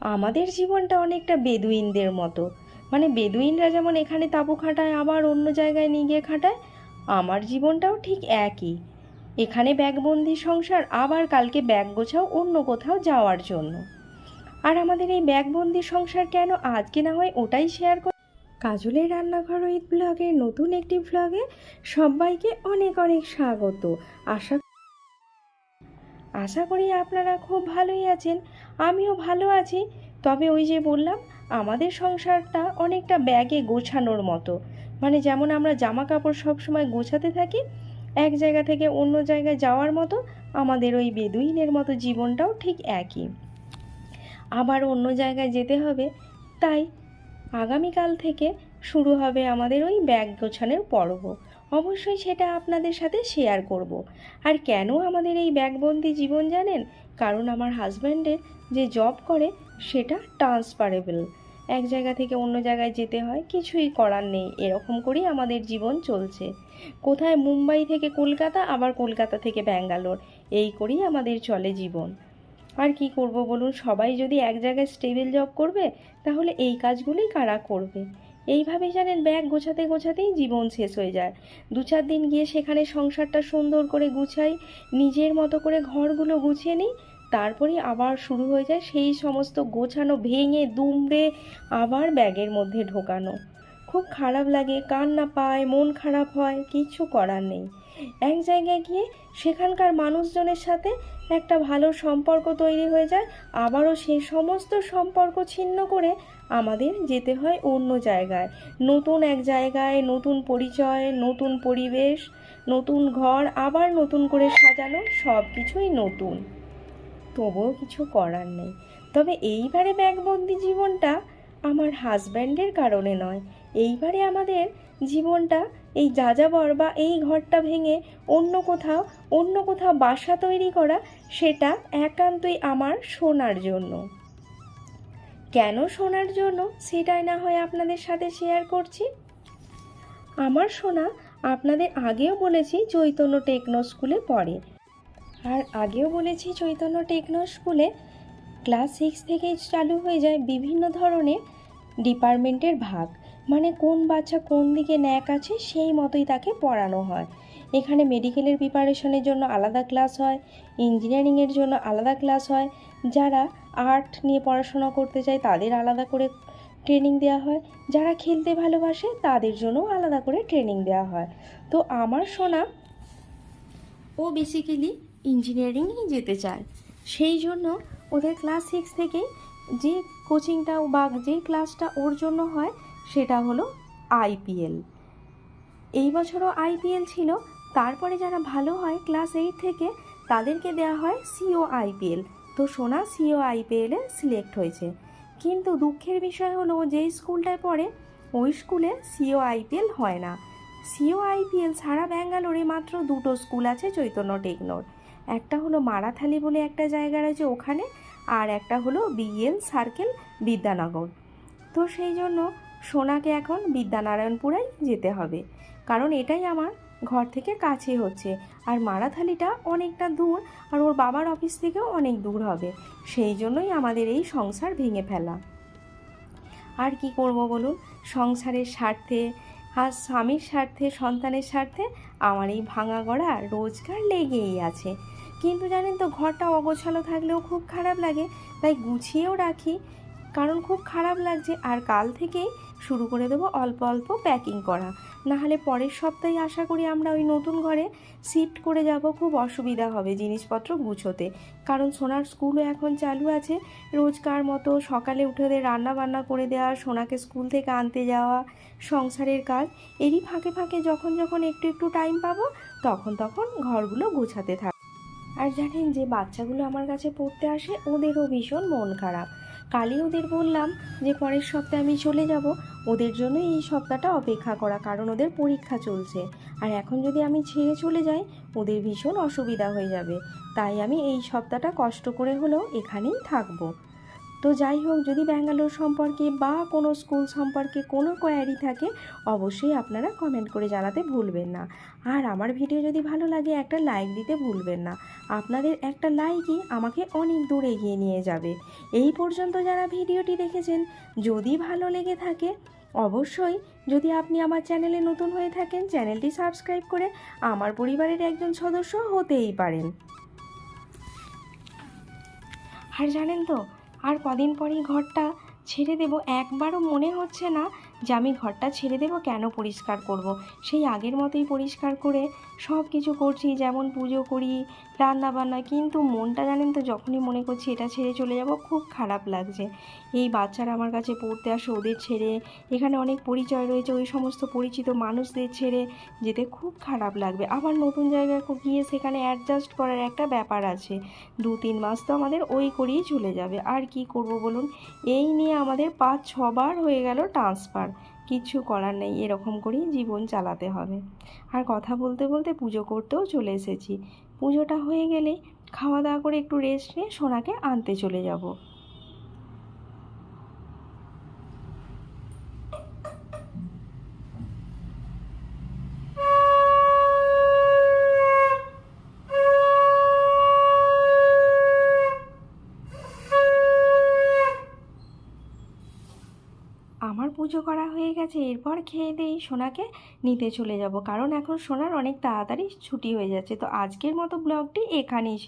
আমাদের জীবনটা অনেকটা বেদুইনদের মতো। মানে বেদুইনরা যেমন এখানে তাঁবু খাটায়, আবার অন্য জায়গায় নিয়ে গিয়ে খাটায়, আমার জীবনটাও ঠিক একই। এখানে ব্যাগবন্দি সংসার, আবার কালকে ব্যাগ গোছাও অন্য কোথাও যাওয়ার জন্য। আর আমাদের এই ব্যাগবন্দি সংসার কেন আজকে না হয় ওটাই শেয়ার করি কাজলের রান্নাঘর উইথ ব্লগের নতুন একটি ব্লগে সবাইকে অনেক অনেক স্বাগত। আশা আশা করি আপনারা খুব ভালোই আছেন, আমিও ভালো আছি। তবে ওই যে বললাম, আমাদের সংসারটা অনেকটা ব্যাগে গোছানোর মতো। মানে যেমন আমরা জামা কাপড় সবসময় গোছাতে থাকি, এক জায়গা থেকে অন্য জায়গায় যাওয়ার মতো আমাদের ওই বেদুইনের মতো জীবনটাও ঠিক একই। আবার অন্য জায়গায় যেতে হবে, তাই আগামীকাল থেকে শুরু হবে আমাদের ওই ব্যাগ গোছানোর পর্ব। অবশ্যই সেটা আপনাদের সাথে শেয়ার করব। আর কেন আমাদের এই ব্যাগবন্দি জীবন জানেন? কারণ আমার হাজব্যান্ডের যে জব করে, সেটা ট্রান্সফারেবল এক জায়গা থেকে অন্য জায়গায় যেতে হয়, কিছুই করার নেই। এরকম করেই আমাদের জীবন চলছে। কোথায় মুম্বাই থেকে কলকাতা, আবার কলকাতা থেকে ব্যাঙ্গালোর। এই করেই আমাদের চলে জীবন। আর কি করব বলুন? সবাই যদি এক জায়গায় স্টেবল জব করবে, তাহলে এই কাজগুলোই কারা করবে? এইভাবেই জানেন ব্যাগ গোছাতে গোছাতেই জীবন শেষ হয়ে যায়। দু চার দিন গিয়ে সেখানে সংসারটা সুন্দর করে গুছাই, নিজের মতো করে ঘরগুলো গুছিয়ে নিই তারপরে আবার শুরু হয়ে যায় সেই সমস্ত গোছানো, ভেঙে, দুমড়ে আবার ব্যাগের মধ্যে ঢোকানো। খুব খারাপ লাগে কান্না পায়, মন খারাপ হয় কিছু করার নেই। এক জায়গায় গিয়ে সেখানকার মানুষজনের সাথে একটা ভালো সম্পর্ক তৈরি হয়ে যায়, আবারও সেই সমস্ত সম্পর্ক ছিন্ন করে আমাদের যেতে হয় অন্য জায়গায়। নতুন এক জায়গায়, নতুন পরিচয়, নতুন পরিবেশ, নতুন ঘর, আবার নতুন করে সাজানো, সব কিছুই নতুন। তবুও কিছু করার নেই। তবে এইবারে ব্যাগবন্দি জীবনটা আমার হাজব্যান্ডের কারণে নয়। এইবারে আমাদের জীবনটা, এই যাযাবর বা এই ঘরটা ভেঙে অন্য কোথাও অন্য কোথাও বাসা তৈরি করা, সেটা একান্তই আমার শোনার জন্য। কেন শোনার জন্য? সেটাই না হয় আপনাদের সাথে শেয়ার করছি। আমার শোনা আপনাদের আগেও বলেছি চৈতন্য টেকনো স্কুলে পড়ে। আর আগেও বলেছি চৈতন্য টেকনো স্কুলে ক্লাস সিক্স থেকেই চালু হয়ে যায় বিভিন্ন ধরনের ডিপার্টমেন্টের ভাগ। মানে কোন বাচ্চা কোন দিকে ন্যাক আছে সেই মতোই তাকে পড়ানো হয়। এখানে মেডিকেলের প্রিপারেশনের জন্য আলাদা ক্লাস হয় ইঞ্জিনিয়ারিংয়ের জন্য আলাদা ক্লাস হয়। যারা আর্ট নিয়ে পড়াশোনা করতে চায় তাদের আলাদা করে ট্রেনিং দেওয়া হয়। যারা খেলতে ভালোবাসে তাদের জন্যও আলাদা করে ট্রেনিং দেওয়া হয়। তো আমার শোনা ও বেসিক্যালি ইঞ্জিনিয়ারিংই যেতে চায়। সেই জন্য ওদের ক্লাস সিক্স থেকেই যে কোচিংটা বা যে ক্লাসটা ওর জন্য হয় সেটা হলো আইপিএল এই বছরও আইপিএল ছিল, তারপরে যারা ভালো হয় ক্লাস এইট থেকে, তাদেরকে দেওয়া হয় সিও আইপিএল তো সোনা সিও আইপিএলে সিলেক্ট হয়েছে। কিন্তু দুঃখের বিষয় হলো যেই স্কুলটায় পড়ে, ওই স্কুলে সিও আইপিএল হয় না। সিও আইপিএল সারা ব্যাঙ্গালোরে মাত্র দুটো স্কুল আছে চৈতন্য টেকনোর। একটা হলো মারাথালি বলে একটা জায়গা রয়েছে ওখানে, আর একটা হলো বিএল সার্কেল বিদ্যানগর। তো সেই জন্য সোনাকে এখন বিদ্যানারায়ণপুরেই যেতে হবে। কারণ এটাই আমার ঘর থেকে কাছে হচ্ছে। আর মারাথালিটা অনেকটা দূর আর ওর বাবার অফিস থেকেও অনেক দূর হবে। সেই জন্যই আমাদের এই সংসার ভেঙে ফেলা। আর কি করব বলুন? সংসারের স্বার্থে আর স্বামীর স্বার্থে, সন্তানের স্বার্থে আমার এই ভাঙা গড়া রোজগার লেগেই আছে। কিন্তু জানেন তো, ঘরটা অগোছালো থাকলেও খুব খারাপ লাগে। তাই গুছিয়েও রাখি। কারণ খুব খারাপ লাগছে। আর কাল থেকেই শুরু করে দেবো অল্প অল্প প্যাকিং করা। না হলে পরের সপ্তাহে আশা করি আমরা ওই নতুন ঘরে শিফট করে যাব, খুব অসুবিধা হবে জিনিসপত্র গুছোতে। কারণ সোনার স্কুলও এখন চালু আছে, রোজকার মতো সকালে উঠে ওদের রান্না বান্না করে দেওয়া, সোনাকে স্কুল থেকে আনতে যাওয়া, সংসারের কাজ, এরই ফাঁকে ফাঁকে যখন যখন একটু একটু টাইম পাবো, তখন তখন ঘরগুলো গোছাতে থাক। আর জানেন যে বাচ্চাগুলো আমার কাছে পড়তে আসে, ওদেরও ভীষণ মন খারাপ। কালই ওদের বললাম যে পরের সপ্তাহে আমি চলে যাব। ওদের জন্য এই সপ্তাহটা অপেক্ষা করা, কারণ ওদের পরীক্ষা চলছে। আর এখন যদি আমি ছেড়ে চলে যাই, ওদের ভীষণ অসুবিধা হয়ে যাবে। তাই আমি এই সপ্তাহটা কষ্ট করে হলেও এখানেই থাকব। তো যাই হোক, যদি ব্যাঙ্গালোর সম্পর্কে বা কোনো স্কুল সম্পর্কে কোনো কোয়ারি থাকে, অবশ্যই আপনারা কমেন্ট করে জানাতে ভুলবেন না। আর আমার ভিডিও যদি ভালো লাগে, একটা লাইক দিতে ভুলবেন না। আপনাদের একটা লাইকই আমাকে অনেক দূর এগিয়ে নিয়ে যাবে। এই পর্যন্ত যারা ভিডিওটি দেখেছেন, যদি ভালো লেগে থাকে, অবশ্যই যদি আপনি আমার চ্যানেলে নতুন হয়ে থাকেন চ্যানেলটি সাবস্ক্রাইব করে আমার পরিবারের একজন সদস্য হতেই পারেন। আর জানেন তো আর কদিন পরেই ঘরটা ছেড়ে দেব একবারও মনে হচ্ছে না যে আমি ঘরটা ছেড়ে দেব, কেন পরিষ্কার করব। সেই আগের মতোই পরিষ্কার করে সব কিছু করছি, যেমন পুজো করি রান্না বান্না, কিন্তু মনটা জানেন তো, যখনই মনে করছি এটা ছেড়ে চলে যাব, খুব খারাপ লাগছে। এই বাচ্চারা আমার কাছে পড়তে আসে, ওদের ছেড়ে, এখানে অনেক পরিচয় রয়েছে, ওই সমস্ত পরিচিত মানুষদের ছেড়ে, যেতে খুব খারাপ লাগবে। আবার নতুন জায়গায় গিয়ে সেখানে অ্যাডজাস্ট করার একটা ব্যাপার আছে। দু তিন মাস তো আমাদের ওই করেই চলে যাবে। আর কি করব বলুন? এই নিয়ে আমাদের পাঁচ ছবার হয়ে গেল ট্রান্সফার কিছু করার নেই, এরকম করেই জীবন চালাতে হবে। আর কথা বলতে বলতে পুজো করতেও চলে এসেছি। পুজোটা হয়ে গেলে খাওয়া দাওয়া করে একটু রেস্ট নিয়ে সোনাকে আনতে চলে যাব। পুজো করা হয়ে গেছে, এরপর খেয়ে দিয়ে সোনাকে নিতে চলে যাব। কারণ এখন সোনার অনেক তাড়াতাড়ি ছুটি হয়ে যাচ্ছে। তো আজকের মতো ব্লগটি এখানেই শেষ।